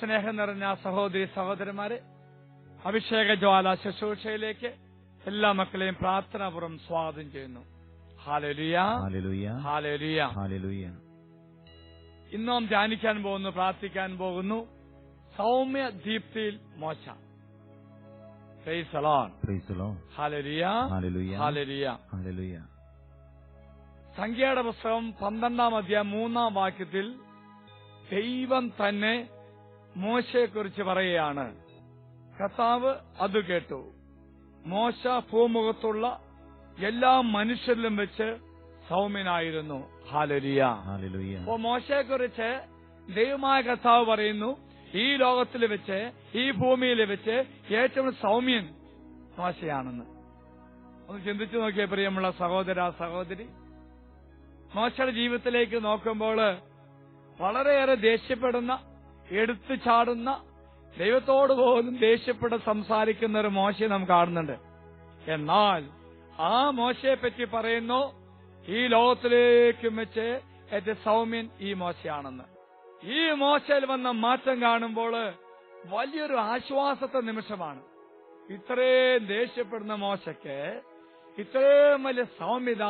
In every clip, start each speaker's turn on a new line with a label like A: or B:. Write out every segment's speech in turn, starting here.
A: സ്നേഹം നിറഞ്ഞ സഹോദരി സഹോദരന്മാരെ അഭിഷേക ജ്വാല ശുശ്രൂഷയിലേക്ക് എല്ലാ മക്കളെയും പ്രാർത്ഥനാപൂർവം സ്വാഗതം ചെയ്യുന്നു. ഇന്നും ധ്യാനിക്കാൻ പോകുന്നു പ്രാർത്ഥിക്കാൻ പോകുന്നു. സൗമ്യ ദീപ്തിയിൽ മോശ. സംഖ്യയുടെ പുസ്തകം പന്ത്രണ്ടാം അധ്യായം മൂന്നാം വാക്യത്തിൽ ദൈവം തന്നെ മോശയെക്കുറിച്ച് പറയുകയാണ്. കർത്താവ് അത് കേട്ടു. മോശ ഭൂമുഖത്തുള്ള എല്ലാ മനുഷ്യരിലും വെച്ച് സൗമ്യനായിരുന്നു.
B: ഹാലലിയ.
A: അപ്പോ മോശയെക്കുറിച്ച് ദൈവമായ കർത്താവ് പറയുന്നു ഈ ലോകത്തിൽ വെച്ച് ഈ ഭൂമിയിൽ വെച്ച് ഏറ്റവും സൗമ്യൻ മോശയാണെന്ന്. ഒന്ന് ചിന്തിച്ചു നോക്കിയ പ്രിയമുള്ള സഹോദര സഹോദരി. മോശയുടെ ജീവിതത്തിലേക്ക് നോക്കുമ്പോൾ വളരെയേറെ ദേഷ്യപ്പെടുന്ന എടുത്തു ചാടുന്ന ദൈവത്തോട് പോലും ദേഷ്യപ്പെട്ട് സംസാരിക്കുന്ന ഒരു മോശയെ നാം കാണുന്നുണ്ട്. എന്നാൽ ആ മോശയെ പറ്റി പറയുന്നു ഈ ലോകത്തിലേക്കും വെച്ച് എന്റെ സൗമ്യൻ ഈ മോശയാണെന്ന്. ഈ മോശയിൽ വന്ന മാറ്റം കാണുമ്പോൾ വലിയൊരു ആശ്വാസത്തെ നിമിഷമാണ്. ഇത്രയും ദേഷ്യപ്പെടുന്ന മോശയ്ക്ക് ഇത്രയും വലിയ സൗമ്യത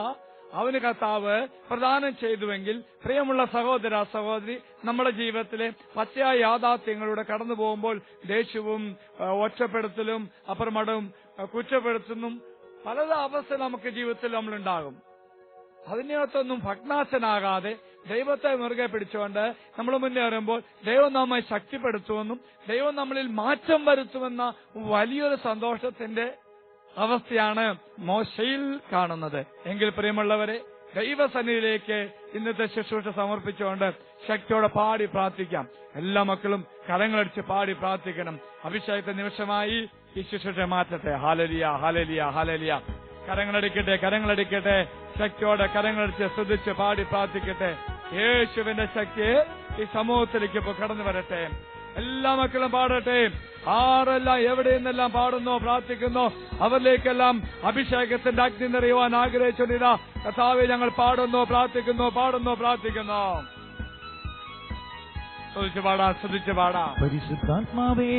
A: അവന് കർത്താവ് പ്രദാനം ചെയ്തുവെങ്കിൽ പ്രിയമുള്ള സഹോദര സഹോദരി നമ്മുടെ ജീവിതത്തിലെ പച്ചയായ യാഥാർത്ഥ്യങ്ങളിലൂടെ കടന്നു പോകുമ്പോൾ ദേഷ്യവും ഒറ്റപ്പെടുത്തലും അപ്രമടവും കുറ്റപ്പെടുത്തുന്നു കുറ്റപ്പെടുത്തുന്നും പല അവസ്ഥ നമുക്ക് ജീവിതത്തിൽ നമ്മളുണ്ടാകും. അതിനകത്തൊന്നും ഭഗ്നാശനാകാതെ ദൈവത്തെ മുറുകെ പിടിച്ചുകൊണ്ട് നമ്മൾ മുന്നേറുമ്പോൾ ദൈവം നമ്മെ ശക്തിപ്പെടുത്തുമെന്നും ദൈവം നമ്മളിൽ മാറ്റം വരുത്തുമെന്ന വലിയൊരു സന്തോഷത്തിന്റെ അവസ്ഥയാണ് മോശയിൽ കാണുന്നത്. എങ്കിൽ പ്രിയമുള്ളവരെ ദൈവസന്നിധിയിലേക്ക് ഇന്നത്തെ ശുശ്രൂഷ സമർപ്പിച്ചുകൊണ്ട് ശക്തിയോടെ പാടി പ്രാർത്ഥിക്കാം. എല്ലാ മക്കളും കരങ്ങളടിച്ച് പാടി പ്രാർത്ഥിക്കണം. അഭിഷേകത്തെ നിമിഷമായി ഈ ശുശ്രൂഷ മാറ്റട്ടെ. ഹാലലിയ ഹാലലിയ ഹാലലിയ കരങ്ങളടിക്കട്ടെ കരങ്ങളടിക്കട്ടെ. ശക്തിയോടെ കരങ്ങളടിച്ച് ശ്രദ്ധിച്ച് പാടി പ്രാർത്ഥിക്കട്ടെ. യേശുവിന്റെ ശക്തി ഈ സമൂഹത്തിലേക്ക് ഇപ്പോൾ കടന്നു വരട്ടെ എല്ലാ മക്കളും പാടട്ടെ. ആരെല്ലാം എവിടെ നിന്നെല്ലാം പാടുന്നു പ്രാർത്ഥിക്കുന്നു അവരിലേക്കെല്ലാം അഭിഷേകത്തിന്റെ അഗ്നി നിറയുവാൻ ആഗ്രഹിച്ചുകൊണ്ടിരുന്ന കഥാവെ ഞങ്ങൾ പാടുന്നു പ്രാർത്ഥിക്കുന്നു പാടുന്നു പ്രാർത്ഥിക്കുന്നു.
B: പരിശുദ്ധാത്മാവേ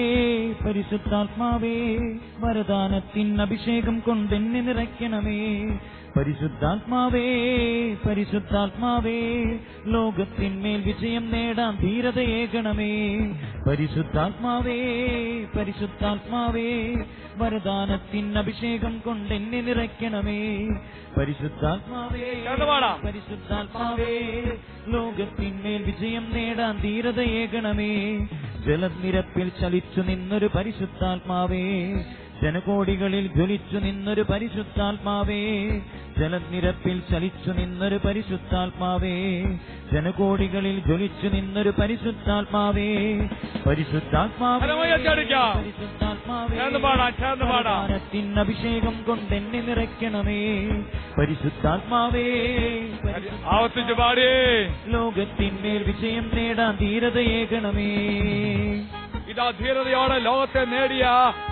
B: പരിശുദ്ധാത്മാവേ വരദാനത്തിൻ അഭിഷേകം കൊണ്ടെന്നെ നിറയ്ക്കണമേ. പരിശുദ്ധാത്മാവേ പരിശുദ്ധാത്മാവേ ലോകത്തിന്മേൽ വിജയം നേടാൻ ധീരതയേകണമേ പരിശുദ്ധാത്മാവേ പരിശുദ്ധാത്മാവേ വരദാനത്തിൻ അഭിഷേകം കൊണ്ട് എന്നെ നിറയ്ക്കണമേ. പരിശുദ്ധാത്മാവേ പരിശുദ്ധാത്മാവേ ലോകത്തിന്മേൽ വിജയം നേടാൻ ധീരതയേകണമേ ജലനിരപ്പിൽ ചലിച്ചു നിന്നൊരു പരിശുദ്ധാത്മാവേ ജനകോടികളിൽ ജ്വലിച്ചു നിന്നൊരു പരിശുദ്ധാത്മാവേ ജലനിരപ്പിൽ ചലിച്ചു നിന്നൊരു പരിശുദ്ധാത്മാവേ ജനകോടികളിൽ ജ്വലിച്ചു നിന്നൊരു പരിശുദ്ധാത്മാവേ പരിശുദ്ധാത്മാവേ
A: കരമുയർത്തി അടിക്കാം.
B: പരിശുദ്ധാത്മാവേ
A: ചേർന്ന് പാടാം, ചേർന്ന് പാടാം.
B: വരദാനത്തിൻ അഭിഷേകം കൊണ്ടെന്നെ നിറയ്ക്കണമേ പരിശുദ്ധാത്മാവേ
A: ആവർത്തിച്ച് പാടി
B: ലോകത്തിന്മേൽ വിജയം നേടാൻ ധീരതയേകണമേ
A: ഇതാ ധീരതയോടെ ലോകത്തെ നേടിയ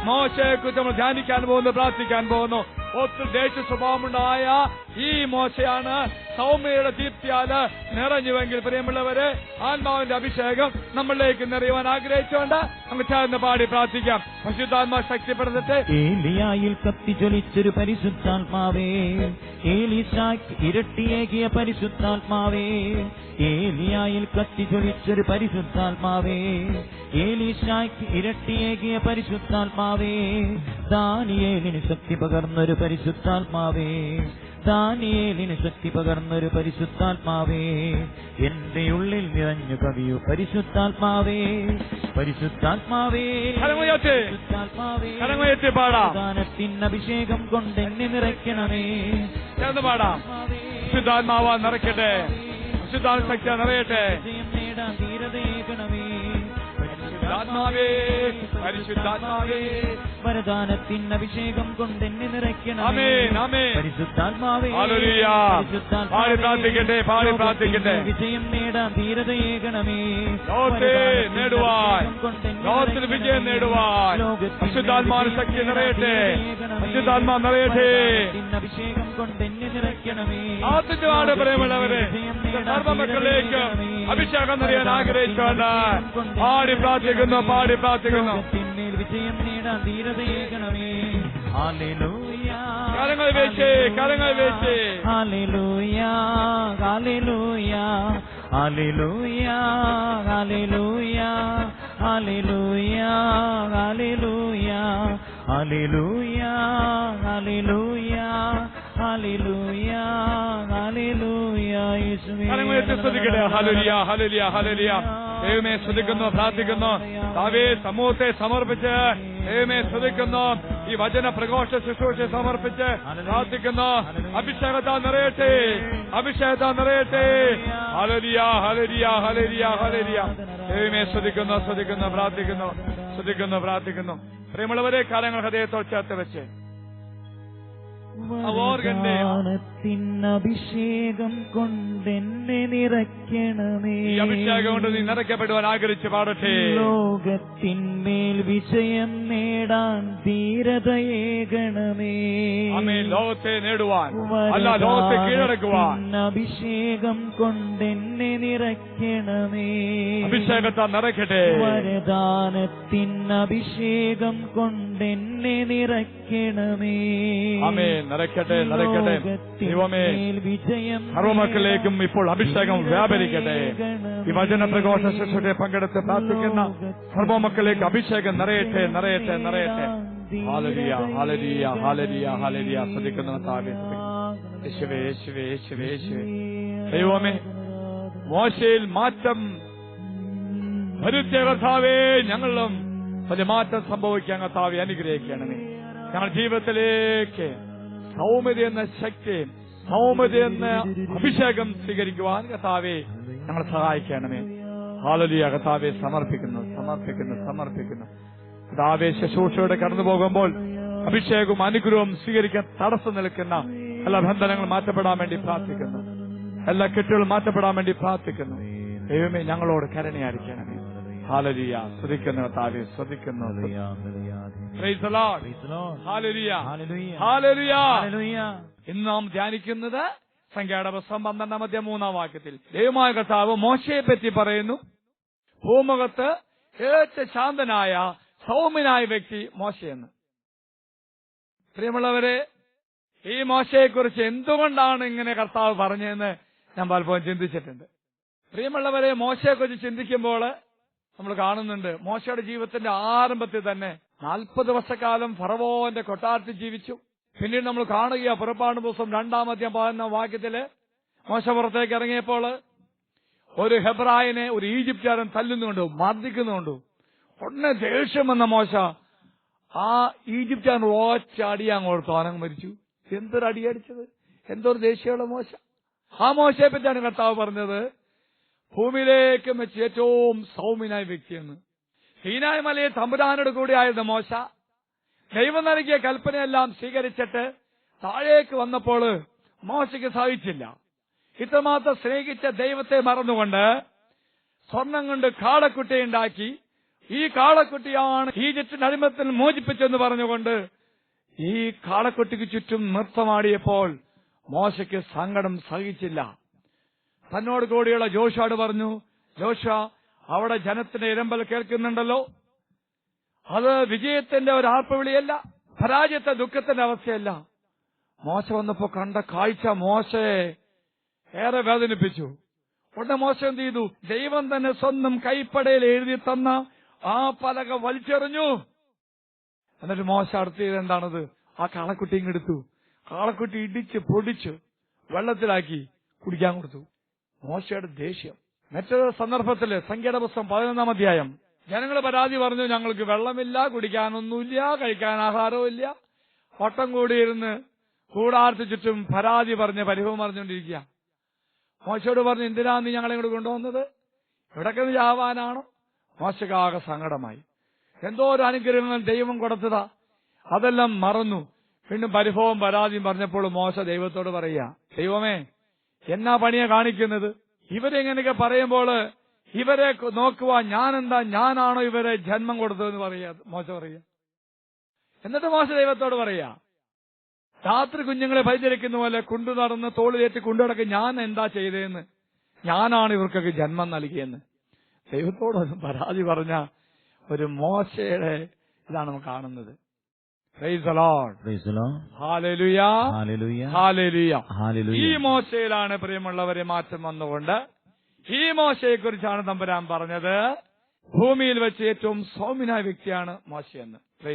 A: മോശയെക്കുറിച്ച് നമ്മൾ ധ്യാനിക്കാൻ പോകുന്നു പ്രാർത്ഥിക്കാൻ പോകുന്നു. ഒത്തിരി ദേശ സ്വഭാവമുണ്ടായ ഈ മോശയാണ് സൗമ്യയുടെ ദീപ്തിയാൽ നിറഞ്ഞുവെങ്കിൽ പ്രിയമുള്ളവരെ ആത്മാവിന്റെ അഭിഷേകം നമ്മളിലേക്ക് നിറയുവാൻ ആഗ്രഹിച്ചുകൊണ്ട് നമുക്ക് ചേർന്ന് പാടി പ്രാർത്ഥിക്കാം. പരിശുദ്ധാത്മാ ശക്തിപ്പെടുത്തട്ടെ.
B: ഏലിയായിൽ കത്തിജ്വലിച്ചൊരു പരിശുദ്ധാത്മാവേ. ഏലിസാക്ക് ഇരട്ടിയേകിയ പരിശുദ്ധാത്മാവേ. ഏലിയായിൽ കത്തിജ്വലിച്ചൊരു പരിശുദ്ധാത്മാവേ. ഏലിസാക്ക് ഇരട്ടിയേകിയ പരിശുദ്ധാത്മാവേ. ദാനിയേലിന് ശക്തി പകർന്നൊരു പരിശുദ്ധാത്മാവേ. ദാനിയേലിന് ശക്തി പകർന്നൊരു പരിശുദ്ധാത്മാവേ. എന്റെ ഉള്ളിൽ നിറഞ്ഞു കവിയു പരിശുദ്ധാത്മാവേ. പരിശുദ്ധാത്മാവേ. പരിശുദ്ധാത്മാവേ. അഭിഷേകം കൊണ്ട് എന്നെ നിറയ്ക്കണമേ.
A: പാടാം. വിശുദ്ധാത്മാവ നിറയ്ക്കട്ടെ. ശക്തി നിറയട്ടെ.
B: നേടാൻ ധീരതയേകണമേ.
A: പരിശുദ്ധാത്മാവേ പരിശുദ്ധാത്മാവേ.
B: വരദാനത്തിൻ അഭിഷേകം കൊണ്ട് എന്നെ
A: ആമേൻ
B: പരിശുദ്ധാത്മാവേ
A: പാടി പ്രാർത്ഥിക്കട്ടെ പാടി പ്രാർത്ഥിക്കട്ടെ.
B: വിജയം നേടാൻ ധീരതയേകണമേ.
A: നേടുവാൻ. ലോകത്തിൽ വിജയം നേടുവാൻ. പരിശുദ്ധാത്മാവിന് ശക്തി നിറയട്ടെ. പരിശുദ്ധാത്മാ നിറയട്ടെ.
B: അഭിഷേകം കൊണ്ട്
A: ആദ്യമാണ് പ്രിയമുള്ളവരെ സർവമക്കളിലേക്ക് അഭിഷേകം നിറയാൻ ആഗ്രഹിച്ചുകൊണ്ട് പാടി പ്രാർത്ഥിക്കുന്നു പാടി പ്രാർത്ഥിക്കുന്നു.
B: പിന്നിൽ വിജയം നേടാൻ ധീരതയേകണമേ. ഹല്ലേലൂയ.
A: കരങ്ങൾ വെച്ച് കരങ്ങൾ വെച്ച് ദൈവമേ സ്തുതിക്കുന്നു പ്രാർത്ഥിക്കുന്നു. താവേ സമൂഹത്തെ സമർപ്പിച്ച് ദൈവമേ ശ്രദ്ധിക്കുന്നു. ഈ വചന പ്രഘോഷ ശുശ്രൂഷ സമർപ്പിച്ച് പ്രാർത്ഥിക്കുന്നു. അഭിഷേകത നിറയട്ടെ. അഭിഷേകത നിറയട്ടെ. ഹലരിയ ഹലരിയ ഹലരിയ ഹലരിയ ദൈവമേ ശ്രദ്ധിക്കുന്നു ശ്രദ്ധിക്കുന്നു പ്രാർത്ഥിക്കുന്നു ശ്രദ്ധിക്കുന്നു പ്രാർത്ഥിക്കുന്നു. പ്രിയമുള്ളവരെ കാലങ്ങൾ ഹൃദയത്തോട് ചേർത്ത് വെച്ച്.
B: മോർഗന്റെ അഭിഷേകം കൊണ്ടെന്നെ നിറയ്ക്കണമേ.
A: ഈ അഭിഷേകം കൊണ്ട് നീ നിറയ്ക്കപ്പെടുവാൻ ആഗ്രഹിച്ച് പാടട്ടെ.
B: ലോകത്തിന്മേൽ വിജയം നേടാൻ ധീരതയേകണമേ
A: അമ്മേ ലോകത്തെ നേടുവാൻ അല്ല ലോകത്തെ കീഴടക്കുവാൻ.
B: അഭിഷേകം കൊണ്ടെന്നെ നിറയ്ക്കണമേ.
A: അഭിഷേകത്താൽ നിറയ്ക്കട്ടെ.
B: വരദാനത്തിൻ അഭിഷേകം കൊണ്ടെന്നെ നിറയ്ക്കണമേ.
A: അമ്മേ നിറയ്ക്കട്ടെ നിറയ്ക്കട്ടെ. ദൈവമേ സർവമക്കളിലേക്കും ഇപ്പോൾ അഭിഷേകം വ്യാപരിക്കട്ടെ. ഈ വചന പ്രഘോഷ ശിക്ഷയെ പങ്കെടുത്ത് പ്രാർത്ഥിക്കുന്ന സർവമക്കളിലേക്ക് അഭിഷേകം നിറയട്ടെ നിറയട്ടെ നിറയട്ടെ. ഹാലരിയ ഹാലരിയ ഹാലരിയ ഹാലരിയ ശ്രദ്ധിക്കുന്ന താവേ യേശുവേ യേശുവേ യേശുവേ യേശുവേ. ദൈവമേ മോശയിൽ മാറ്റം വരുത്തിയ കർത്താവേ ഞങ്ങളിലും പരിമാറ്റം മാറ്റം സംഭവിക്കാൻ കർത്താവെ അനുഗ്രഹിക്കണമേ. ഞങ്ങളുടെ ജീവിതത്തിലേക്ക് സൗമ്യത എന്ന ശക്തി എന്ന അഭിഷേകം സ്വീകരിക്കുവാൻ കഥാവെ ഞങ്ങളെ സഹായിക്കണമേ. ഹാലലിയ കഥാവെ സമർപ്പിക്കുന്നു സമർപ്പിക്കുന്നു സമർപ്പിക്കുന്നു. കഥാവെ ശുശ്രൂഷയോടെ കടന്നു പോകുമ്പോൾ അഭിഷേകവും അനുഗ്രഹവും സ്വീകരിക്കാൻ തടസ്സം നിൽക്കുന്ന എല്ലാ ബന്ധനങ്ങൾ മാറ്റപ്പെടാൻ വേണ്ടി പ്രാർത്ഥിക്കുന്നു. എല്ലാ കെട്ടുകളും മാറ്റപ്പെടാൻ വേണ്ടി പ്രാർത്ഥിക്കുന്നു. ദൈവമേ ഞങ്ങളോട് കരുണയായിരിക്കണമേ. ഹാലലിയ ശ്രദ്ധിക്കുന്നു ശ്രദ്ധിക്കുന്നു. ഇന്ന് നാം ധ്യാനിക്കുന്നത് സംഖ്യയുടെ പുസ്തകം പന്ത്രണ്ടാം മധ്യ മൂന്നാം വാക്യത്തിൽ. ദൈവമായ കർത്താവ് മോശയെ പറ്റി പറയുന്നു. ഭൂമുഖത്ത് ഏറ്റവും ശാന്തനായ സൗമ്യനായ വ്യക്തി മോശയെന്ന്. പ്രിയമുള്ളവരെ ഈ മോശയെക്കുറിച്ച് എന്തുകൊണ്ടാണ് ഇങ്ങനെ കർത്താവ് പറഞ്ഞതെന്ന് ഞാൻ പലപ്പോഴും ചിന്തിച്ചിട്ടുണ്ട്. പ്രിയമുള്ളവരെ മോശയെക്കുറിച്ച് ചിന്തിക്കുമ്പോൾ നമ്മൾ കാണുന്നുണ്ട്. മോശയുടെ ജീവിതത്തിന്റെ ആരംഭത്തിൽ തന്നെ നാൽപ്പത് വർഷക്കാലം ഫറവോന്റെ കൊട്ടാരത്തിൽ ജീവിച്ചു. പിന്നീട് നമ്മൾ കാണുക പുറപ്പാട് ദിവസം രണ്ടാമത്തെ പതിനൊന്നാം വാക്യത്തിൽ. മോശ പുറത്തേക്ക് ഇറങ്ങിയപ്പോൾ ഒരു ഹെബ്രായനെ ഒരു ഈജിപ്തുകാരൻ തല്ലുന്നുണ്ട് മർദ്ദിക്കുന്നുണ്ട്. ഉടനെ ദേഷ്യം വന്ന മോശ ആ ഈജിപ്തുകാരൻ അടി അങ്ങോട്ട് തോനങ്ങ് മരിച്ചു. എന്തൊരു അടിയടിച്ചത് എന്തൊരു ദേഷ്യമുള്ള മോശ. ആ മോശയെ പറ്റിയാണ് കർത്താവ് പറഞ്ഞത്. ഭൂമിയിലേക്ക് വെച്ച് ഏറ്റവും സൗമ്യനായ വ്യക്തിയെന്ന്. ഹീനായ മലയെ തമ്പുരാനോട് കൂടിയായിരുന്നു മോശ. ദൈവം നൽകിയ കൽപ്പനയെല്ലാം സ്വീകരിച്ചിട്ട് താഴേക്ക് വന്നപ്പോൾ മോശയ്ക്ക് സാധിച്ചില്ല. ഇത്രമാത്രം സ്നേഹിച്ച ദൈവത്തെ മറന്നുകൊണ്ട് സ്വർണം കൊണ്ട് കാളക്കുട്ടി ഉണ്ടാക്കി. ഈ കാളക്കുട്ടിയാണ് ഈജിപ്തിന്റെ അടിമത്തിൽ മോചിപ്പിച്ചെന്ന് പറഞ്ഞുകൊണ്ട് ഈ കാളക്കുട്ടിക്ക് ചുറ്റും നൃത്തമാടിയപ്പോൾ മോശയ്ക്ക് സങ്കടം സഹിച്ചില്ല. തന്നോട് കൂടിയുള്ള ജോഷാട് പറഞ്ഞു ജോഷ അവിടെ ജനത്തിന്റെ ഇരമ്പൽ കേൾക്കുന്നുണ്ടല്ലോ. അത് വിജയത്തിന്റെ ഒരു ആർപ്പവിളിയല്ല പരാജയത്തെ ദുഃഖത്തിന്റെ അവസ്ഥയല്ല. മോശ വന്നപ്പോ കണ്ട കാഴ്ച മോശയെ ഏറെ വേദനിപ്പിച്ചു. ഉടനെ മോശം എന്ത് ചെയ്തു? ദൈവം തന്നെ സ്വന്തം കൈപ്പടയിൽ എഴുതി തന്ന ആ പലക വലിച്ചെറിഞ്ഞു. എന്നിട്ട് മോശ അടുത്ത് ചെയ്ത് എന്താണത്? ആ കാളക്കുട്ടിയും എടുത്തു. കാളക്കുട്ടി ഇടിച്ച് പൊടിച്ച് വെള്ളത്തിലാക്കി കുടിക്കാൻ കൊടുത്തു. മോശയുടെ ദേഷ്യം. മറ്റൊരു സന്ദർഭത്തിൽ സംഖ്യയുടെ പുസ്തകം പതിനൊന്നാം അധ്യായം. ജനങ്ങൾ പരാതി പറഞ്ഞു ഞങ്ങൾക്ക് വെള്ളമില്ല കുടിക്കാനൊന്നുമില്ല കഴിക്കാൻ ആഹാരവുമില്ല വട്ടം കൂടിയിരുന്ന് കൂടാർത്തി ചുറ്റും പരാതി പറഞ്ഞ് പരിഭവം പറഞ്ഞുകൊണ്ടിരിക്കുക മോശയോട് പറഞ്ഞു എന്തിനാ നീ ഞങ്ങളെ ഇങ്ങോട്ട് കൊണ്ടുവന്നത്? ഇവിടൊക്കെ ചാവാനാണോ മോശക്കാകെ സങ്കടമായി. എന്തോ ഒരു അനുഗ്രഹങ്ങൾ ദൈവം കൊടുത്തതാ. അതെല്ലാം മറന്നു. വീണ്ടും പരിഭവം പരാതിയും പറഞ്ഞപ്പോൾ മോശ ദൈവത്തോട് പറയുക ദൈവമേ എന്നാ പണിയാ കാണിക്കുന്നത്? ഇവരെങ്ങനെയൊക്കെ പറയുമ്പോൾ ഇവരെ നോക്കുക ഞാൻ എന്താ ഞാനാണോ ഇവരെ ജന്മം കൊടുത്തതെന്ന് പറയാ മോശ പറയുക എന്നിട്ട് മോശ ദൈവത്തോട് പറയാ രാത്രി കുഞ്ഞുങ്ങളെ പരിചരിക്കുന്ന പോലെ കൊണ്ടു നടന്ന് തോളിലേറ്റ് കൊണ്ടുനടക്ക് ഞാൻ എന്താ ചെയ്തതെന്ന്? ഞാനാണ് ഇവർക്കൊക്കെ ജന്മം നൽകിയെന്ന്. ദൈവത്തോട് ഒന്ന് പരാതി പറഞ്ഞ ഒരു മോശയുടെ ഇതാണ് നമ്മൾ കാണുന്നത്. ഈ. മോശയിലാണ് പ്രിയമുള്ളവരെ മാറ്റം വന്നുകൊണ്ട്. ഈ മോശയെ കുറിച്ചാണ് തമ്പുരാൻ പറഞ്ഞത്. ഭൂമിയിൽ വെച്ച് ഏറ്റവും സൗമ്യനായ വ്യക്തിയാണ് മോശയെന്ന്.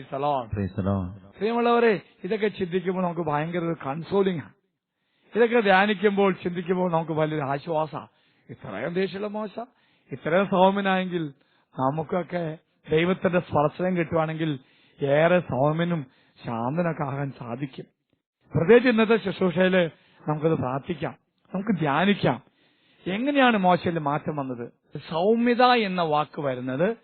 A: പ്രിയമുള്ളവരെ ഇതൊക്കെ ചിന്തിക്കുമ്പോൾ നമുക്ക് ഭയങ്കര ഒരു കൺസോളിംഗ് ആണ്. ഇതൊക്കെ ധ്യാനിക്കുമ്പോൾ ചിന്തിക്കുമ്പോൾ നമുക്ക് വലിയൊരു ആശ്വാസ. ഇത്രയും ദേഷ്യമുള്ള മോശ ഇത്രയും സൗമ്യനായെങ്കിൽ നമുക്കൊക്കെ ദൈവത്തിന്റെ സ്പർശനം കിട്ടുവാണെങ്കിൽ ഏറെ സൗമ്യനും ശാന്തനൊക്കെ ആകാൻ സാധിക്കും. പ്രത്യേകിച്ച് ഇന്നത്തെ ശുശ്രൂഷയിൽ നമുക്കത് പ്രാർത്ഥിക്കാം. നമുക്ക് ധ്യാനിക്കാം. എങ്ങനെയാണ് മോശയിൽ മാറ്റം വന്നത്? സൗമ്യത എന്ന വാക്ക് വരുന്നത്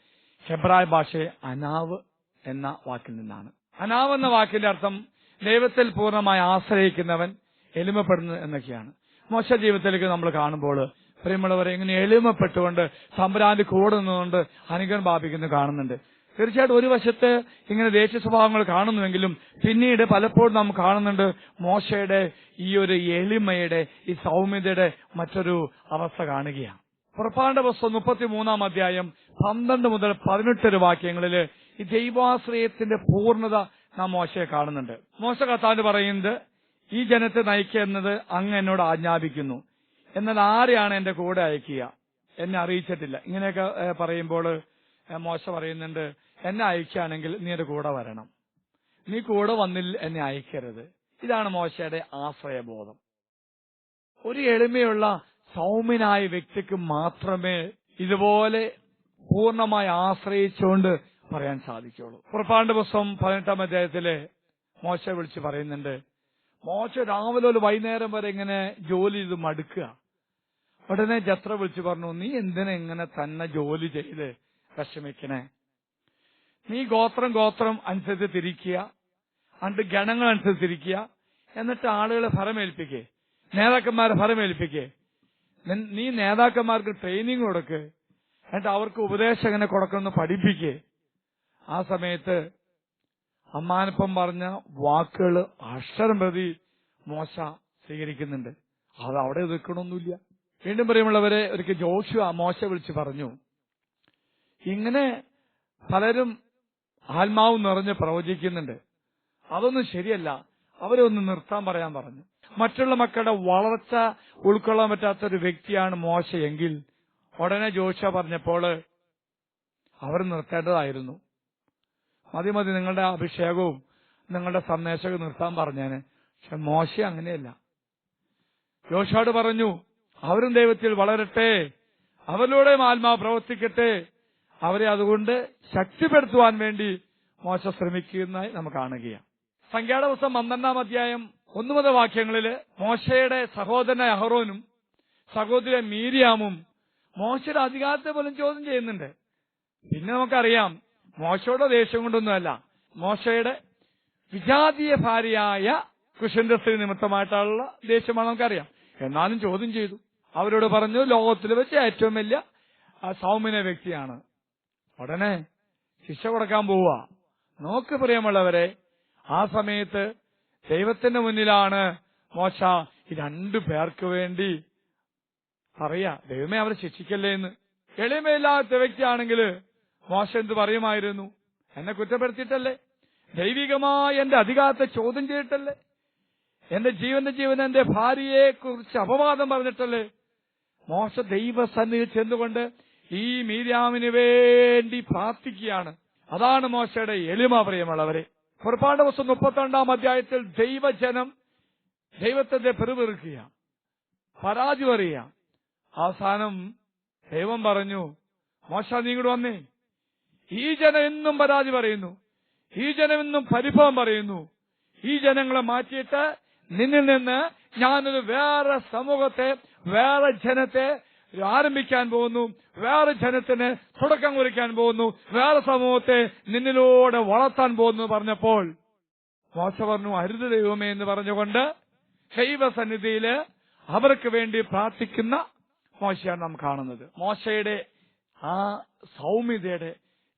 A: ഹെബ്രായ ഭാഷയെ അനാവ് എന്ന വാക്കിൽ നിന്നാണ്. അനാവ് എന്ന വാക്കിന്റെ അർത്ഥം ദൈവത്തിൽ പൂർണമായി ആശ്രയിക്കുന്നവൻ എളിമപ്പെടുന്നു എന്നൊക്കെയാണ്. മോശ ജീവിതത്തിലേക്ക് നമ്മൾ കാണുമ്പോൾ പ്രിയമുള്ളവരെ ഇങ്ങനെ എളിമപ്പെട്ടുകൊണ്ട് തമ്പുരാന്റെ കൂടെ നിന്നുകൊണ്ട് അനുഗ്രഹം ബാപിക്കുന്നു കാണുന്നുണ്ട്. തീർച്ചയായിട്ടും ഒരു വശത്ത് ഇങ്ങനെ ദേശീയ സ്വഭാവങ്ങൾ കാണുന്നുവെങ്കിലും പിന്നീട് പലപ്പോഴും നാം കാണുന്നുണ്ട് മോശയുടെ ഈ ഒരു എളിമയുടെ ഈ സൗമ്യതയുടെ മറ്റൊരു അവസ്ഥ കാണുകയാണ്. പുറപ്പാണ്ട പുസ്തകം മുപ്പത്തി മൂന്നാം അധ്യായം പന്ത്രണ്ട് മുതൽ പതിനെട്ട് വരെ വാക്യങ്ങളിൽ ഈ ദൈവാശ്രയത്തിന്റെ പൂർണത നാം മോശയെ കാണുന്നുണ്ട്. മോശ കത്താണ്ട് പറയുന്നത് ഈ ജനത്തെ നയിക്കുക എന്നത് അങ്ങ് എന്നോട് ആജ്ഞാപിക്കുന്നു. എന്നാൽ ആരെയാണ് എന്റെ കൂടെ അയക്കുക? എന്നെ അറിയിച്ചിട്ടില്ല. ഇങ്ങനെയൊക്കെ പറയുമ്പോൾ മോശ പറയുന്നുണ്ട് എന്നെ അയക്കുകയാണെങ്കിൽ നീ എന്റെ കൂടെ വരണം. നീ കൂടെ വന്നില്ല എന്നെ അയക്കരുത്. ഇതാണ് മോശയുടെ ആശ്രയബോധം. ഒരു എളിമയുള്ള സൗമ്യനായ വ്യക്തിക്ക് മാത്രമേ ഇതുപോലെ പൂർണമായി ആശ്രയിച്ചുകൊണ്ട് പറയാൻ സാധിക്കുള്ളൂ പുറപ്പാണ്ട് പുസ്തകം പതിനെട്ടാം അധ്യായത്തിൽ മോശ വിളിച്ച് പറയുന്നുണ്ട് മോശ രാവിലെ ഒരു വൈകുന്നേരം വരെ ഇങ്ങനെ ജോലി ചെയ്ത് മടുക്കുക. ഉടനെ ജത്ര വിളിച്ചു പറഞ്ഞു നീ എന്തിനെ ഇങ്ങനെ തന്നെ ജോലി ചെയ്ത്? വിഷമിക്കണേ. നീ ഗോത്രം ഗോത്രം അനുസരിച്ച് തിരിക്കുക. അണ്ട് ഗണങ്ങൾ അനുസരിച്ച് തിരിക്കുക. എന്നിട്ട് ആളുകളെ ഫലമേൽപ്പിക്കേ നേതാക്കന്മാരെ ഫലമേൽപ്പിക്കേ നീ നേതാക്കന്മാർക്ക് ട്രെയിനിങ് കൊടുക്ക്. എന്നിട്ട് അവർക്ക് ഉപദേശം എങ്ങനെ കൊടുക്കണമെന്ന് പഠിപ്പിക്കേ. ആ സമയത്ത് അമ്മാനപ്പം പറഞ്ഞ വാക്കുകൾ അക്ഷരം പ്രതി മോശ സ്വീകരിക്കുന്നുണ്ട്. അത് അവിടെ നിൽക്കണമൊന്നുമില്ല വീണ്ടും പറയുമുള്ളവരെ ഒരിക്കൽ ജോഷു മോശ വിളിച്ച് പറഞ്ഞു. ഇങ്ങനെ പലരും ആത്മാവ് നിറഞ്ഞ് പ്രവചിക്കുന്നുണ്ട്. അതൊന്നും ശരിയല്ല. അവരെ ഒന്ന് നിർത്താൻ പറയാൻ പറഞ്ഞു. മറ്റുള്ള മക്കളുടെ വളർച്ച ഉൾക്കൊള്ളാൻ പറ്റാത്ത ഒരു വ്യക്തിയാണ് മോശയെങ്കിൽ ഉടനെ ജോഷ പറഞ്ഞപ്പോൾ അവർ നിർത്തേണ്ടതായിരുന്നു. മതി മതി നിങ്ങളുടെ അഭിഷേകവും നിങ്ങളുടെ സന്ദേശവും നിർത്താൻ പറഞ്ഞേന് പക്ഷെ മോശ അങ്ങനെയല്ല. ജോഷോട് പറഞ്ഞു അവരും ദൈവത്തിൽ വളരട്ടെ. അവരിലൂടെയും ആത്മാവ് പ്രവർത്തിക്കട്ടെ. അവരെ അതുകൊണ്ട് ശക്തിപ്പെടുത്തുവാൻ വേണ്ടി മോശ ശ്രമിക്കുന്നതായി നമുക്ക് കാണുകയാണ്. സംഖ്യാട ദിവസം പന്ത്രണ്ടാം അധ്യായം ഒന്നു മുതൽ വാക്യങ്ങളിൽ മോശയുടെ സഹോദരൻ അഹറോനും സഹോദരൻ മീരിയാമും മോശയുടെ അധികാരത്തെ പോലും ചോദ്യം ചെയ്യുന്നുണ്ട്. പിന്നെ നമുക്കറിയാം മോശയുടെ ദേഷ്യം കൊണ്ടൊന്നുമല്ല മോശയുടെ വിജാതീയ ഭാര്യയായ കുശന്റെ സ്ത്രീ നിമിത്തമായിട്ടുള്ള ദേഷ്യമാണ് നമുക്കറിയാം. എന്നാലും ചോദ്യം ചെയ്തു. അവരോട് പറഞ്ഞു ലോകത്തിൽ വെച്ച് ഏറ്റവും വലിയ സൗമ്യന വ്യക്തിയാണ്. ഉടനെ ശിക്ഷ കൊടുക്കാൻ പോവുക. നോക്ക് പ്രിയമുള്ളവരെ ആ സമയത്ത് ദൈവത്തിന്റെ മുന്നിലാണ് മോശ. ഈ രണ്ടു പേർക്ക് വേണ്ടി പറയാ ദൈവമേ അവരെ ശിക്ഷിക്കല്ലേ എന്ന്. എളിമയില്ലാത്ത വ്യക്തിയാണെങ്കിൽ മോശ എന്ത് പറയുമായിരുന്നു? എന്നെ കുറ്റപ്പെടുത്തിയിട്ടല്ലേ? ദൈവികമായ എന്റെ അധികാരത്തെ ചോദ്യം ചെയ്തിട്ടല്ലേ? എന്റെ ജീവന്റെ ജീവൻ എന്റെ ഭാര്യയെ കുറിച്ച് അപവാദം പറഞ്ഞിട്ടല്ലേ? മോശ ദൈവസന്നിധി ചെന്നുകൊണ്ട് ഈ മീരാമിന് വേണ്ടി പ്രാർത്ഥിക്കുകയാണ്. അതാണ് മോശയുടെ എളിമ പ്രിയമുള്ളവരെ. പുറപ്പാട് ദിവസം മുപ്പത്തിരണ്ടാം അധ്യായത്തിൽ ദൈവജനം ദൈവത്തിന്റെ പെരുവെറുക്കുക പരാതി പറയുക. അവസാനം ദൈവം പറഞ്ഞു മോശ നീ ഇങ്ങോട്ട് വന്നേ. ഈ ജനം എന്നും പരാതി പറയുന്നു. ഈ ജനം എന്നും പരിഭവം പറയുന്നു. ഈ ജനങ്ങളെ മാറ്റിയിട്ട് നിന്നിൽ നിന്ന് ഞാനൊരു വേറെ സമൂഹത്തെ വേറെ ജനത്തെ ആരംഭിക്കാൻ പോകുന്നു. വേറെ ജനത്തിന് തുടക്കം കുറിക്കാൻ പോകുന്നു. വേറെ സമൂഹത്തെ നിന്നിലൂടെ വളർത്താൻ പോകുന്നു പറഞ്ഞപ്പോൾ മോശ പറഞ്ഞു അരുത് ദൈവമേ എന്ന് പറഞ്ഞുകൊണ്ട് ശൈവസന്നിധിയിൽ അവർക്ക് വേണ്ടി പ്രാർത്ഥിക്കുന്ന മോശയാണ് നാം കാണുന്നത്. മോശയുടെ ആ സൗമ്യതയുടെ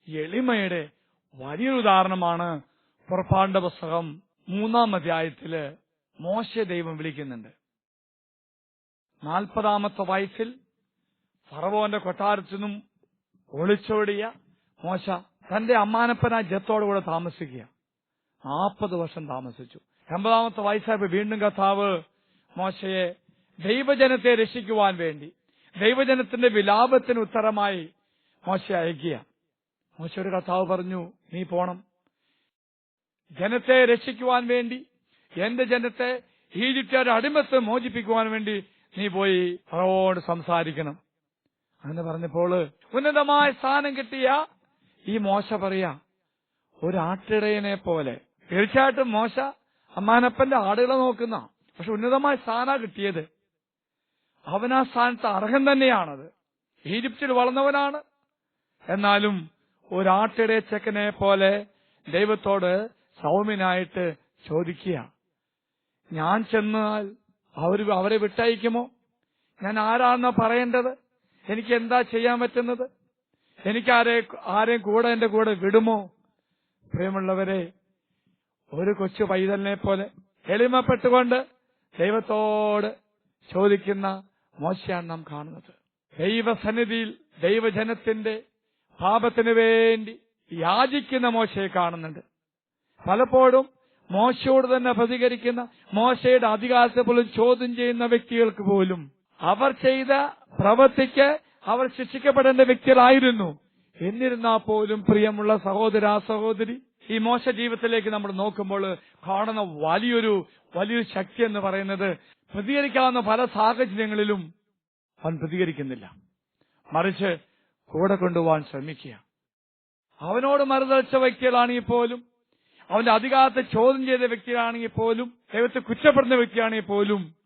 A: എളിമയുടെ വലിയൊരു ഉദാഹരണമാണ് പുറപ്പാണ്ട പുസ്തകം മൂന്നാം അധ്യായത്തിൽ മോശ ദൈവം വിളിക്കുന്നുണ്ട്. നാൽപ്പതാമത്തെ വയസ്സിൽ ഫറവോന്റെ കൊട്ടാരത്തിൽ നിന്നും ഒളിച്ചോടിയ മോശ തന്റെ അമ്മാനപ്പനായ ജത്തോടു കൂടെ താമസിക്കുക. നാൽപ്പത് വർഷം താമസിച്ചു. എൺപതാമത്തെ വയസ്സായ വീണ്ടും കഥാവ് മോശയെ ദൈവജനത്തെ രക്ഷിക്കുവാൻ വേണ്ടി ദൈവജനത്തിന്റെ വിലാപത്തിന് ഉത്തരമായി മോശ അയക്കുക. മോശയുടെ കഥാവ് പറഞ്ഞു നീ പോണം. ജനത്തെ രക്ഷിക്കുവാൻ വേണ്ടി എന്റെ ജനത്തെ ഈജിപ്റ്റുകാരുടെ അടിമത്ത് മോചിപ്പിക്കുവാൻ വേണ്ടി നീ പോയി ഫറവോട് സംസാരിക്കണം. അങ്ങനെ പറഞ്ഞപ്പോൾ ഉന്നതമായ സ്ഥാനം കിട്ടിയ ഈ മോശ പറയാ ഒരു ആട്ടിടയനെ പോലെ. തീർച്ചയായിട്ടും മോശ അമ്മാനപ്പന്റെ ആടുകളെ നോക്കുന്ന പക്ഷെ ഉന്നതമായ സ്ഥാന കിട്ടിയത്. അവൻ ആ സ്ഥാനത്ത് അർഹൻ തന്നെയാണത്. ഈജിപ്തിൽ വളർന്നവനാണ്. എന്നാലും ഒരാട്ടിടയ ചെക്കനെ പോലെ ദൈവത്തോട് സൗമ്യനായിട്ട് ചോദിക്കുക ഞാൻ ചെന്നാൽ അവർ അവരെ വിട്ടയക്കുമോ? ഞാൻ ആരാണെന്ന് പറയേണ്ടത്? എനിക്ക് എന്താ ചെയ്യാൻ പറ്റുന്നത്? എനിക്ക് ആരെ ആരെയും കൂടെ എന്റെ കൂടെ വിടുമോ? പ്രിയമുള്ളവരെ ഒരു കൊച്ചു പൈതലിനെ പോലെ എളിമപ്പെട്ടുകൊണ്ട് ദൈവത്തോട് ചോദിക്കുന്ന മോശയാണ് നാം കാണുന്നത്. ദൈവസന്നിധിയിൽ ദൈവജനത്തിന്റെ പാപത്തിനു വേണ്ടി യാചിക്കുന്ന മോശയെ കാണുന്നുണ്ട്. പലപ്പോഴും മോശയോട് തന്നെ പ്രതികരിക്കുന്ന മോശയുടെ അധികാരത്തെ പോലും ചോദ്യം ചെയ്യുന്ന വ്യക്തികൾക്ക് പോലും അവർ ചെയ്ത പ്രവൃത്തിക്ക് അവർ ശിക്ഷിക്കപ്പെടേണ്ട വ്യക്തികളായിരുന്നു. എന്നിരുന്നാ പോലും പ്രിയമുള്ള സഹോദര സഹോദരി ഈ മോശ ജീവിതത്തിലേക്ക് നമ്മൾ നോക്കുമ്പോൾ കാണുന്ന വലിയൊരു വലിയൊരു ശക്തി എന്ന് പറയുന്നത് പ്രതികരിക്കാവുന്ന പല സാഹചര്യങ്ങളിലും അവൻ പ്രതികരിക്കുന്നില്ല. മറിച്ച് കൂടെ കൊണ്ടുപോകാൻ ശ്രമിക്കുക. അവനോട് മറുതളിച്ച വ്യക്തികളാണെങ്കിൽ പോലും അവന്റെ അധികാരത്തെ ചോദ്യം ചെയ്ത വ്യക്തികളാണെങ്കിൽ പോലും ദൈവത്തെ കുറ്റപ്പെടുന്ന വ്യക്തിയാണെങ്കിൽ പോലും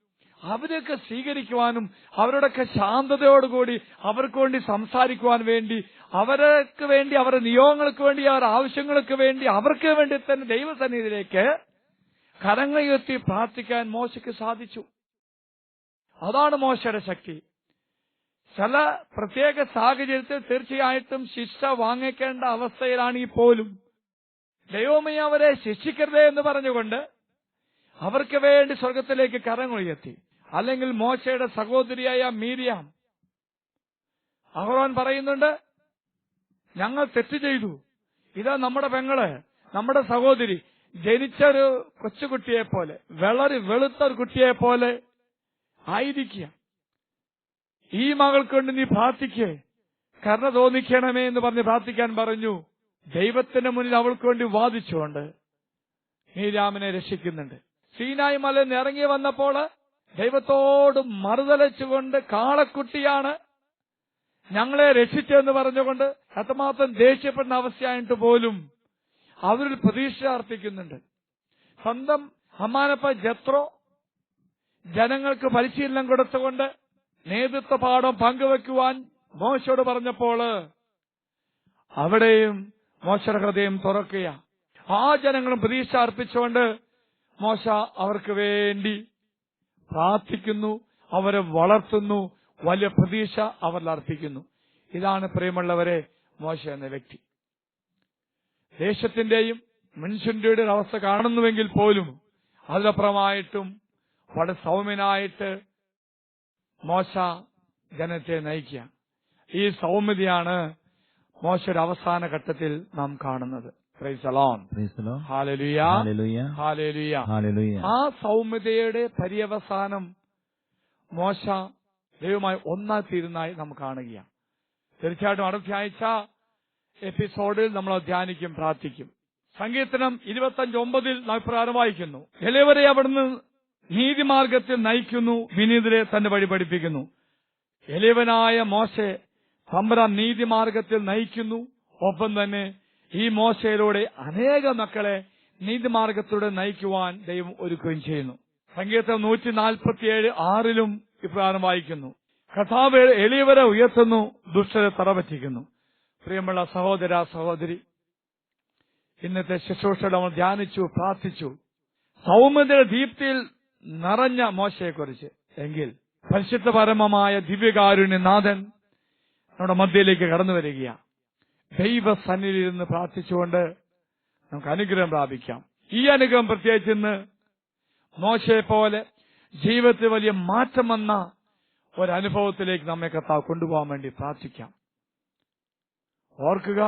A: അവരൊക്കെ സ്വീകരിക്കുവാനും അവരോടൊക്കെ ശാന്തതയോടുകൂടി അവർക്ക് വേണ്ടി സംസാരിക്കുവാൻ വേണ്ടി അവർക്ക് വേണ്ടി അവരുടെ നിയോഗങ്ങൾക്ക് വേണ്ടി അവരുടെ ആവശ്യങ്ങൾക്ക് വേണ്ടി അവർക്ക് വേണ്ടി തന്നെ ദൈവസന്നിധിയിലേക്ക് കരങ്ങളുയർത്തി പ്രാർത്ഥിക്കാൻ മോശയ്ക്ക് സാധിച്ചു. അതാണ് മോശയുടെ ശക്തി. ചില പ്രത്യേക സാഹചര്യത്തിൽ തീർച്ചയായിട്ടും ശിക്ഷ വാങ്ങിക്കേണ്ട അവസ്ഥയിലാണെങ്കിൽ പോലും. ദൈവമേ അവരെ ശിക്ഷിക്കരുതേ എന്ന് പറഞ്ഞുകൊണ്ട് അവർക്ക് വേണ്ടി സ്വർഗത്തിലേക്ക് കരങ്ങളുയർത്തി അല്ലെങ്കിൽ മോശയുടെ സഹോദരിയായ മീരിയാം. അഹ്റോൻ പറയുന്നുണ്ട് ഞങ്ങൾ തെറ്റ് ചെയ്തു. ഇതാ നമ്മുടെ പെങ്ങൾ നമ്മുടെ സഹോദരി. ജനിച്ചൊരു കൊച്ചുകുട്ടിയെ പോലെ വളരെ വെളുത്ത ഒരു കുട്ടിയെ പോലെ ആയിരിക്കുക. ഈ മകൾക്ക് വേണ്ടി നീ പ്രാർത്ഥിക്കേ. കരുണ തോന്നിക്കണമേ എന്ന് പറഞ്ഞ് പ്രാർത്ഥിക്കാൻ പറഞ്ഞു. ദൈവത്തിന്റെ മുന്നിൽ അവൾക്ക് വേണ്ടി വാദിച്ചുകൊണ്ട് മീരാമിനെ രക്ഷിക്കുന്നുണ്ട്. സീനായി മലയിൽ ഇറങ്ങി വന്നപ്പോൾ ദൈവത്തോട് മറുതലച്ചുകൊണ്ട് കാളക്കുട്ടിയാണ് ഞങ്ങളെ രക്ഷിച്ചെന്ന് പറഞ്ഞുകൊണ്ട് അത്രമാത്രം ദേഷ്യപ്പെടുന്ന അവസ്ഥയായിട്ട് പോലും അവരിൽ പ്രതീക്ഷ അർപ്പിക്കുന്നുണ്ട്. സ്വന്തം ഹമാനപ്പ ജത്രോ ജനങ്ങൾക്ക് പരിശീലനം കൊടുത്തുകൊണ്ട് നേതൃത്വ പാഠം പങ്കുവെക്കുവാൻ മോശയോട് പറഞ്ഞപ്പോൾ അവിടെയും മോശയുടെ ഹൃദയം തുറക്കുക ആ ജനങ്ങളും പ്രതീക്ഷ അർപ്പിച്ചുകൊണ്ട് മോശ അവർക്ക് വേണ്ടി പ്രാർത്ഥിക്കുന്നു അവരെ വളർത്തുന്നു വലിയ പ്രതീക്ഷ അവരിൽ അർപ്പിക്കുന്നു. ഇതാണ് പ്രിയമുള്ളവരെ മോശ എന്ന വ്യക്തി. ദേശത്തിന്റെയും മനുഷ്യന്റെയും അവസ്ഥ കാണുന്നുവെങ്കിൽ പോലും അതിലപ്പുറമായിട്ടും വളരെ സൗമ്യനായിട്ട് മോശ ജനത്തെ നയിക്കുക. ഈ സൗമ്യതയാണ് മോശയുടെ അവസാന ഘട്ടത്തിൽ നാം കാണുന്നത്. ആ സൗമ്യതയുടെ പര്യവസാനം മോശ ദൈവമായി ഒന്നായി തീരുന്നതായി നാം കാണുകയാണ്. തീർച്ചയായിട്ടും അടുത്തയാഴ്ച എപ്പിസോഡിൽ നമ്മൾ ധ്യാനിക്കും പ്രാർത്ഥിക്കും. സങ്കീർത്തനം ഇരുപത്തഞ്ച് ഒമ്പതിൽ അഭിപ്രായം വായിക്കുന്നു. എല്ലാവരെ അവിടുന്ന് നീതിമാർഗത്തിൽ നയിക്കുന്നു വിനീതരെ തന്റെ വഴി പഠിപ്പിക്കുന്നു. എലിവനായ മോശെ തമ്പുരാൻ നീതിമാർഗത്തിൽ നയിക്കുന്നു ഒപ്പം തന്നെ ഈ മോശയിലൂടെ അനേക മക്കളെ നീതിമാർഗത്തിലൂടെ നയിക്കുവാൻ ദൈവം ഒരുക്കുകയും ചെയ്യുന്നു. സംഗീതം നൂറ്റി നാൽപ്പത്തിയേഴ് ആറിലും ഇപ്രകാരം വായിക്കുന്നു. കഥാവ് എളിയവരെ ഉയർത്തുന്നു ദുഷ്ടരെ തറപറ്റിക്കുന്നു. പ്രിയമുള്ള സഹോദര സഹോദരി ഇന്നത്തെ ശുശ്രൂഷകൾ നമ്മൾ ധ്യാനിച്ചു പ്രാർത്ഥിച്ചു. സൗമ്യതയുടെ ദീപ്തിയിൽ നിറഞ്ഞ മോശയെക്കുറിച്ച്. എങ്കിൽ പരിശുദ്ധപരമമായ ദിവ്യകാരുണ്യനാഥൻ നമ്മുടെ മധ്യയിലേക്ക് കടന്നു വരികയാണ്. ദൈവസന്നിധിയിൽ നിന്ന് പ്രാർത്ഥിച്ചുകൊണ്ട് നമുക്ക് അനുഗ്രഹം പ്രാപിക്കാം. ഈ അനുഗ്രഹം പ്രത്യേകിച്ച് ഇന്ന് മോശയെ പോലെ ജീവിതത്തിൽ വലിയ മാറ്റം വന്ന ഒരനുഭവത്തിലേക്ക് നമ്മെ കർത്താവ് കൊണ്ടുപോകാൻ വേണ്ടി പ്രാർത്ഥിക്കാം. ഓർക്കുക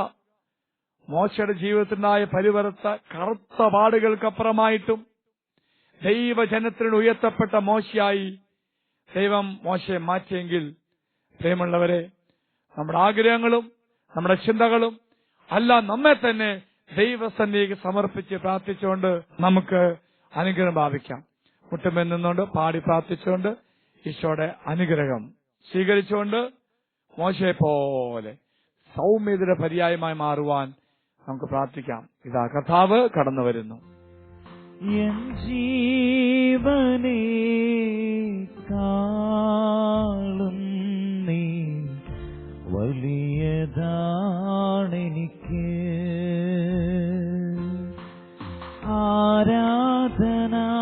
A: മോശയുടെ ജീവിതത്തിനായ പരിവർത്ത കറുത്ത പാടുകൾക്കപ്പുറമായിട്ടും ദൈവജനത്തിനോട് ഉയർത്തപ്പെട്ട മോശയായി ദൈവം മോശയെ മാറ്റിയെങ്കിൽ പ്രിയമുള്ളവരെ നമ്മുടെ ആഗ്രഹങ്ങളും നമ്മുടെ ചിന്തകളും അല്ല നമ്മെ തന്നെ ദൈവസന്നിധിക്ക് സമർപ്പിച്ച് പ്രാർത്ഥിച്ചുകൊണ്ട് നമുക്ക് അനുഗ്രഹം ഭാവിക്കാം മുട്ടുമേൽ നിന്നുകൊണ്ട് പാടി പ്രാർത്ഥിച്ചുകൊണ്ട് ഈശോയുടെ അനുഗ്രഹം സ്വീകരിച്ചുകൊണ്ട് മോശയെ പോലെ സൗമ്യതയുടെ പര്യായമായി മാറുവാൻ നമുക്ക് പ്രാർത്ഥിക്കാം. ഇതാ കഥാവ് കടന്നു വരുന്നു.
B: എൻ ജീവനേ കാളും വലിയതാണെനിക്ക്. ആരാധന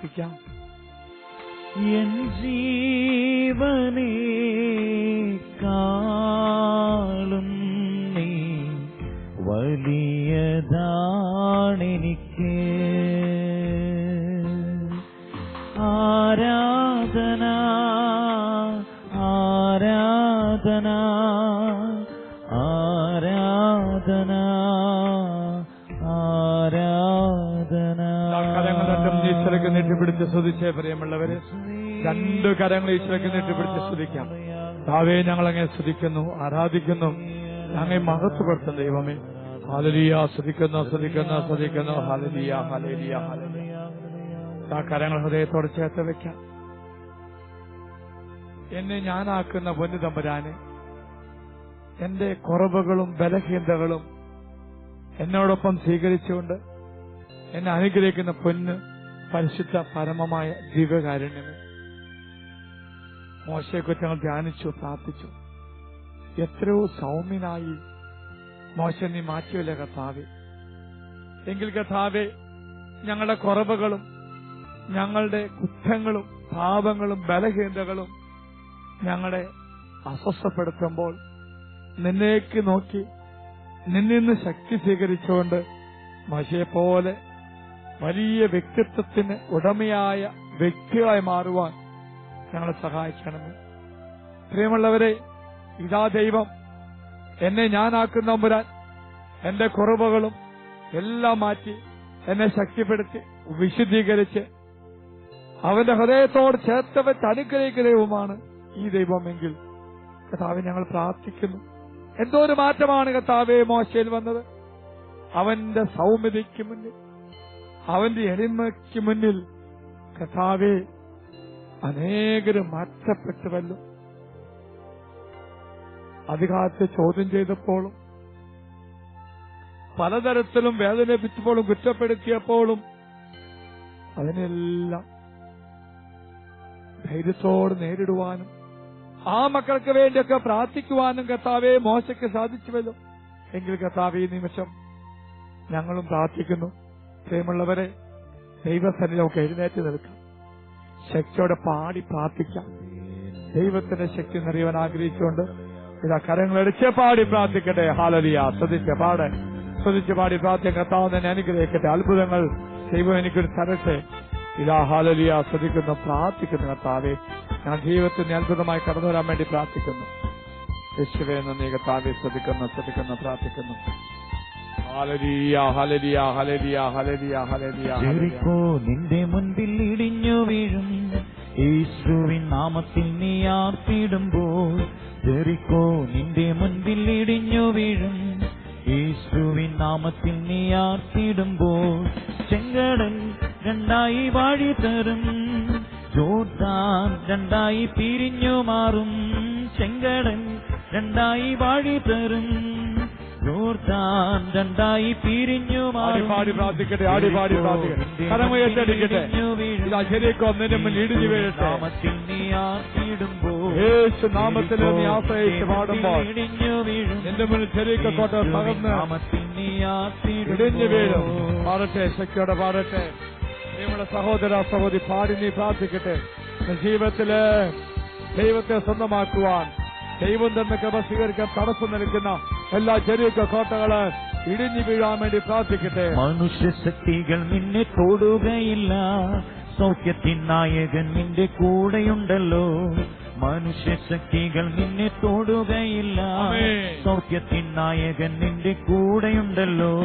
B: 不一
A: 样。രണ്ട് കരങ്ങൾ ഈശ്വരക്ക് നീട്ടിപ്പിടിച്ച് സ്തുതിക്കാം. താവേ ഞങ്ങൾ അങ്ങനെ സ്തുതിക്കുന്നു ആരാധിക്കുന്നു. ഞങ്ങൾ മഹത്വപ്പെടുത്തും ദൈവമേ. ഹാലലിയ സ്തുതിക്കുന്നു സ്തുതിക്കുന്നു സ്തുതിക്കുന്നു. ഹാലലിയ ഹാലലിയ ഹാലലിയ ആ കരങ്ങൾ ഹൃദയത്തോട് ചേർത്ത് വെക്കാം. എന്നെ ഞാനാക്കുന്ന പൊന്നു തമ്പുരാനെ എന്റെ കുറവുകളും ബലഹീനതകളും എന്നോടൊപ്പം സ്വീകരിച്ചുകൊണ്ട് എന്നെ അനുഗ്രഹിക്കുന്ന പൊന്ന് പരിശുദ്ധ പരമമായ ദിവ്യകാരുണ്യമേ. മോശയെക്കുറിച്ച് ഞങ്ങൾ ധ്യാനിച്ചു പ്രാർത്ഥിച്ചു. എത്രയോ സൗമ്യനായി മോശ നീ മാറ്റിയല്ലേ കഥാവെ എങ്കിൽ കഥാവെ ഞങ്ങളുടെ കുറവുകളും ഞങ്ങളുടെ കുറ്റങ്ങളും പാപങ്ങളും ബലഹീനതകളും ഞങ്ങളെ അസ്വസ്ഥപ്പെടുത്തുമ്പോൾ നിന്നേക്ക് നോക്കി നിന്നിൽ നിന്ന് ശക്തി സ്വീകരിച്ചുകൊണ്ട് മഷിയെ പോലെ വലിയ വ്യക്തിത്വത്തിന് ഉടമയായ വ്യക്തിയായി മാറുവാൻ ഞങ്ങളെ സഹായിക്കണമേ പ്രിയമുള്ളവരെ ഇതാ ദൈവം. എന്നെ ഞാനാക്കുന്ന മുരാൻ എന്റെ കുറവുകളും എല്ലാം മാറ്റി എന്നെ ശക്തിപ്പെടുത്തി വിശുദ്ധീകരിച്ച് അവന്റെ ഹൃദയത്തോട് ചേർത്ത് വെച്ച് അനുഗ്രഹിക്കുന്ന ദൈവമാണ് ഈ ദൈവമെങ്കിൽ. കഥാവ് ഞങ്ങൾ പ്രാർത്ഥിക്കുന്നു. എന്തോ ഒരു മാറ്റമാണ് കഥാവെ മോശയിൽ വന്നത്? അവന്റെ സൗമ്യതയ്ക്ക് മുന്നിൽ അവന്റെ എളിമയ്ക്ക് മുന്നിൽ കഥാവെ അനേകരും മാറ്റപ്പെട്ടുവല്ലോ അധികാരത്തെ ചോദ്യം ചെയ്തപ്പോഴും പലതരത്തിലും വേദനിപ്പിച്ചപ്പോഴും കുറ്റപ്പെടുത്തിയപ്പോഴും അതിനെല്ലാം ധൈര്യത്തോട് നേരിടുവാനും ആ മക്കൾക്ക് വേണ്ടിയൊക്കെ പ്രാർത്ഥിക്കുവാനും കർത്താവെ മോശയ്ക്ക് സാധിച്ചുവല്ലോ. എങ്കിൽ കർത്താവ് ഈ നിമിഷം ഞങ്ങളും പ്രാർത്ഥിക്കുന്നു. പ്രിയമുള്ളവരെ ദൈവസന്നിധി നമുക്ക് എഴുന്നേറ്റ് നിൽക്കാം. ശക്തിയോടെ പാടി പ്രാർത്ഥിക്കാം. ദൈവത്തിന്റെ ശക്തി നിറയുവാൻ ആഗ്രഹിച്ചുകൊണ്ട് ഇതാ കരങ്ങളടിച്ച് പാടി പ്രാർത്ഥിക്കട്ടെ. ഹാലലിയ ശ്രദ്ധിച്ച് പാടെ. ശ്രദ്ധിച്ച് പാടി പ്രാർത്ഥിക്കാൻ കർത്താവ് തന്നെ അനുഗ്രഹിക്കട്ടെ. അത്ഭുതങ്ങൾ ദൈവം എനിക്കൊരു തരട്ടെ. ഇതാ ഹാലലിയ ശ്രദ്ധിക്കുന്നു പ്രാർത്ഥിക്കുന്നു കർത്താവെ. ഞാൻ ജീവിതത്തിന് അത്ഭുതമായി കടന്നു വരാൻ വേണ്ടി പ്രാർത്ഥിക്കുന്നു. യേശുവേ നന്ദി കർത്താവെ. ശ്രദ്ധിക്കുന്നു ശ്രദ്ധിക്കുന്നു പ്രാർത്ഥിക്കുന്നു.
B: ജെറിക്കോ നിന്റെ മുൻപിൽ ഇടിഞ്ഞു വീഴും. യേശുവിൻ നാമത്തിൽ നീ ആർത്തിടുമ്പോൾ ജെറിക്കോ നിന്റെ മുൻപിൽ ഇടിഞ്ഞു വീഴും. യേശുവിൻ നാമത്തിൽ നീ ആർത്തിടുമ്പോൾ ചെങ്കടൻ രണ്ടായി വാഴി തരും. ജോർദാൻ രണ്ടായി പിരിഞ്ഞു മാറും. ചെങ്കടൻ രണ്ടായി വാഴി തരും. ജോർദാൻ രണ്ടായി പിരിഞ്ഞു
A: ആടിപാടി പ്രാർത്ഥിക്കട്ടെ ആടിപാടി പ്രാർത്ഥിക്കട്ടെ. കരമുയർത്തടിക്കട്ടെ ഇതാ ശരിക്കും ഒന്നിന്റെ മുന്നിൽ ഇടിഞ്ഞു വീഴട്ടെ.
B: നാമത്തിൽ നീ ആർത്തിടുമ്പോൾ
A: യേശു നാമത്തിൽ നീ ആശ്രയിച്ച് പാടുമ്പോൾ
B: ഇടിഞ്ഞു വീഴും.
A: നിന്റെ മുന്നിൽ ശരിക്കും കോട്ട തകർന്ന്
B: നാമത്തിൽ നീ
A: ഇടിഞ്ഞു വീഴും. പാടട്ടെ ശക്തിയോടെ പാടട്ടെ. നമ്മുടെ സഹോദര സഹോദരി പാടി നീ പ്രാർത്ഥിക്കട്ടെ. നിന്റെ ജീവിതത്തിൽ ദൈവത്തെ സ്വന്തമാക്കുവാൻ ദൈവം തന്നെ കൃപ സ്വീകരിക്കാൻ തടസ്സം നിൽക്കുന്ന എല്ലാ ചെറിയ കോട്ടകൾ ഇടിഞ്ഞു വീഴാൻ വേണ്ടി പ്രാർത്ഥിക്കട്ടെ.
B: മനുഷ്യശക്തികൾ നിന്നെ തൊടുകയില്ല. സൗഖ്യത്തിൻ നായകൻ നിന്റെ കൂടെയുണ്ടല്ലോ. മനുഷ്യശക്തികൾ നിന്നെ തൊടുകയില്ല. സൗഖ്യത്തിൻ നായകൻ നിന്റെ കൂടെയുണ്ടല്ലോ.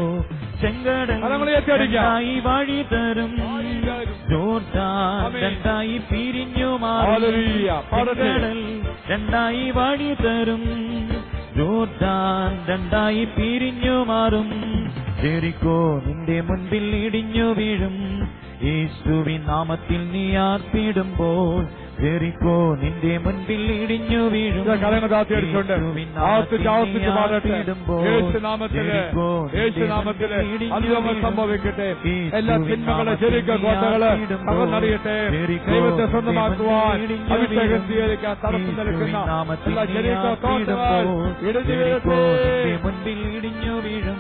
B: ചെങ്കടങ്ങളായി വഴി തരും. രണ്ടായി പിരിഞ്ഞു മാറി. രണ്ടായി വഴി തരും. ജോർദാൻ രണ്ടായി പിരിഞ്ഞു മാറും. ജെറിക്കോ നിന്റെ മുൻപിൽ ഇടിഞ്ഞു വീഴും. യേശുവിൻ നാമത്തിൽ നീ ആർപ്പിടുമ്പോൾ ജെറിക്കോ നിന്റെ മുൻപിൽ ഇടിഞ്ഞു വീഴും.
A: ആവർത്തിച്ച് ആവർത്തിച്ച് പാടട്ടെ യേശുനാമത്തിൽ
B: യേശുനാമത്തിൽ.
A: സംഭവിക്കട്ടെ. എല്ലാ തിന്മകളെ ശരിക്ക
B: കോട്ടകൾ
A: തകർന്നറിയട്ടെ. ദൈവത്തെ സ്വന്തമാക്കുവാൻ അഭിഷേകം. സ്വീകരിക്കാൻ തടസ്സം
B: നാമത്തിൽ
A: എല്ലാ ശരിക്ക കോട്ടകൾ
B: മുൻപിൽ ഇടിഞ്ഞു വീഴും.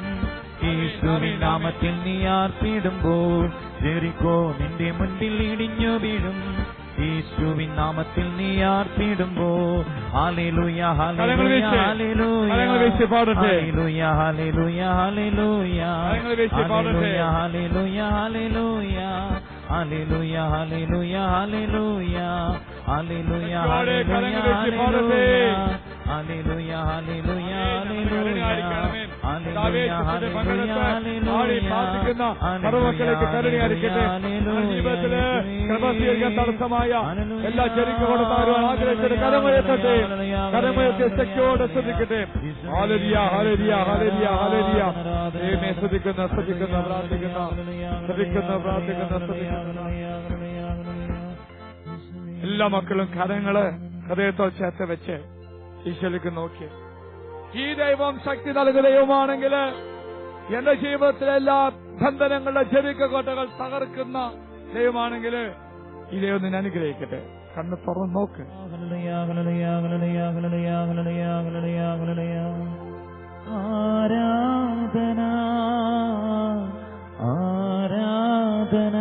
B: യേശുവിൻ നാമത്തിൽ നീ ആർപ്പിടുമ്പോൾ ജെറിക്കോ നിന്റെ മുൻപിൽ ഇടിഞ്ഞു വീഴും. യേശുവിൻ നാമത്തിൽ നീ ആർപ്പിടുമ്പോൾ ഹാലേലൂയ
A: കരങ്ങൾ
B: ഹാലേലൂയ
A: വീശി.
B: ഹാലേലൂയ
A: കരങ്ങൾ വീശി പാടട്ടെ.
B: ഹാലേലൂയ ഹാലേലൂയ ഹാലേലൂയ
A: കരങ്ങൾ വീശി പാടട്ടെ.
B: ഹാലേലൂയ ഹാലേലൂയ ഹാലേലൂയ ഹാലേലൂയ ഹാലേലൂയ ഹാലേലൂയ
A: കർത്താവേ, കരങ്ങൾ വീശി പാടട്ടെ.
B: ഹാലേലൂയ ഹാലേലൂയ
A: കരുണയായിരിക്കണമേ. കർത്താവേ, ക്രിസ്തുവിന്റെ പങ്കെടുത്ത് ആടി പ്രാർത്ഥിക്കുന്ന സർവമക്കളേക്ക് കരുണയായിരിക്കട്ടെ. നമ്മുടെ ജീവിതത്തിൽ കൃപ സ്വീകരിക്കാൻ തടസ്സമായ എല്ലാ ചെറിയ ആഗ്രഹിച്ചിട്ട് ആഗ്രഹിച്ചത് കരമയത്തെ ശക്തിയോടെ ശ്രദ്ധിക്കട്ടെ. ഹാലരിയ ഹാലരിയ ഹാലരിയ ഹാലരിയ ദൈവമേ ശ്രദ്ധിക്കുന്ന ശ്രദ്ധിക്കുന്ന പ്രാർത്ഥിക്കുന്ന. ശ്രദ്ധിക്കുന്ന പ്രാർത്ഥിക്കുന്ന ശ്രദ്ധിക്കുന്ന. എല്ലാ മക്കളും കരങ്ങൾ ഹൃദയത്തോ ചേർത്ത് വെച്ച് ഈശ്വരക്ക് നോക്കി. ഈ ദൈവം ശക്തി നൽകുന്ന ദൈവമാണെങ്കിൽ എന്റെ ജീവിതത്തിലെ എല്ലാ ബന്ധനങ്ങളുടെ ചെറിയ കോട്ടകൾ തകർക്കുന്ന ദൈവമാണെങ്കിൽ ഈ ദൈവം നിന്നെ അനുഗ്രഹിക്കട്ടെ. കണ്ണ് തുറന്ന് നോക്ക്.
B: ആരാധന ആരാധന.